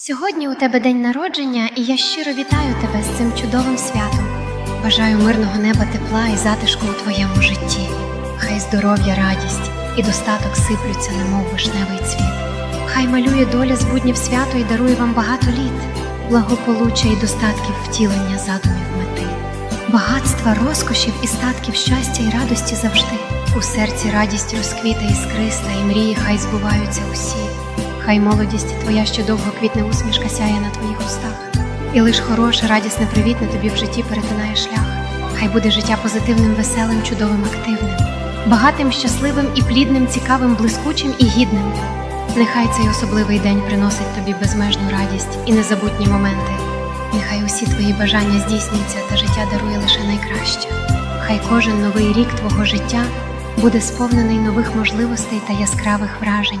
Сьогодні у тебе день народження, і я щиро вітаю тебе з цим чудовим святом. Бажаю мирного неба, тепла і затишку у твоєму житті. Хай здоров'я, радість і достаток сиплються, немов вишневий цвіт. Хай малює доля з буднів свято і дарує вам багато літ, благополуччя і достатків втілення задумів мети, багатства, розкошів і статків щастя і радості завжди. У серці радість розквіта іскриста, і мрії хай збуваються усі. Хай молодість твоя ще довго квітне усмішка сяє на твоїх устах. І лиш хороше, радісне, привітне тобі в житті перетинає шлях. Хай буде життя позитивним, веселим, чудовим, активним, багатим, щасливим і плідним, цікавим, блискучим і гідним. Нехай цей особливий день приносить тобі безмежну радість і незабутні моменти. Нехай усі твої бажання здійсняться та життя дарує лише найкраще. Хай кожен новий рік твого життя буде сповнений нових можливостей та яскравих вражень.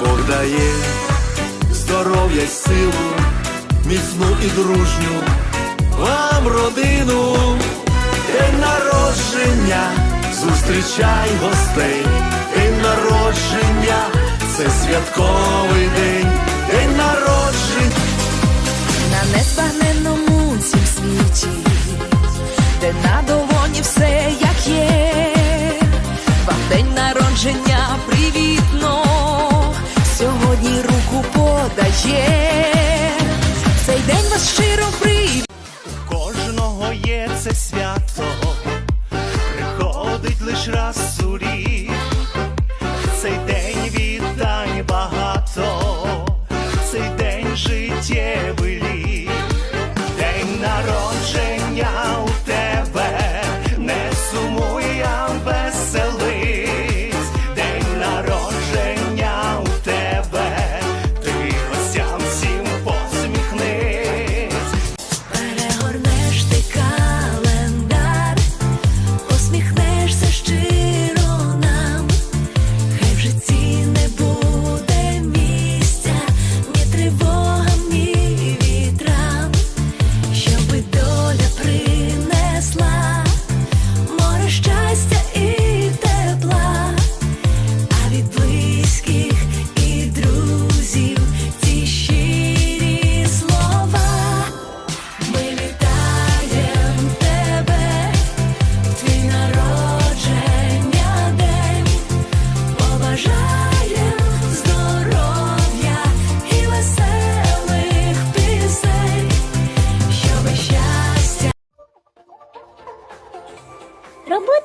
Бог дає здоров'я й силу, міцну і дружню вам родину, день народження, зустрічай гостей, день народження, це святковий день, день народження. на незбагненному цім світі, де на долоні все як є, вам день народження подає, цей день вас щиро привітно. У кожного є це свято, приходить лиш раз у рік. Цей день вітань багато, цей день життєвий. День народження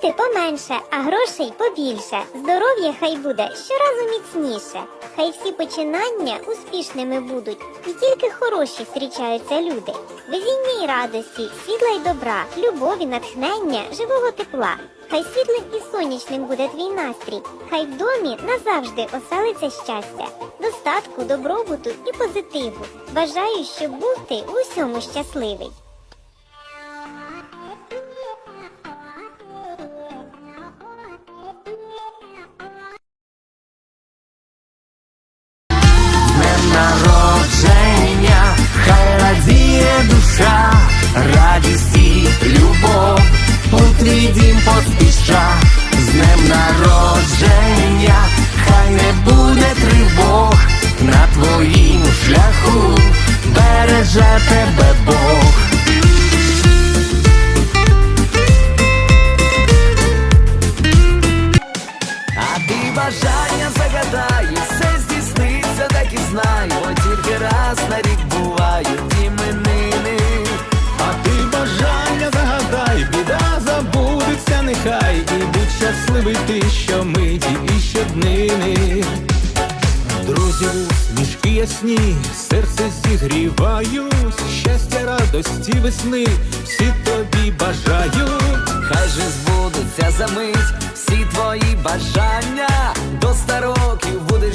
Роботи поменше, а грошей побільше. Здоров'я хай буде щоразу міцніше. Хай всі починання успішними будуть, і тільки хороші зустрічаються люди. Везіння й радості, світла й добра, любові, натхнення, живого тепла. Хай світлим і сонячним буде твій настрій. Хай в домі назавжди оселиться щастя, достатку, добробуту і позитиву. Бажаю, щоб був ти у щасливий. Народження, хай радіє душа, радість і любов, у твій дім поспіша, з днем народження, щомиті і щоднини. друзів смішки ясні, серце зігрівають, щастя, радості, весни, всі тобі бажають. Хай же збудуться за мить всі твої бажання, до ста років будеш.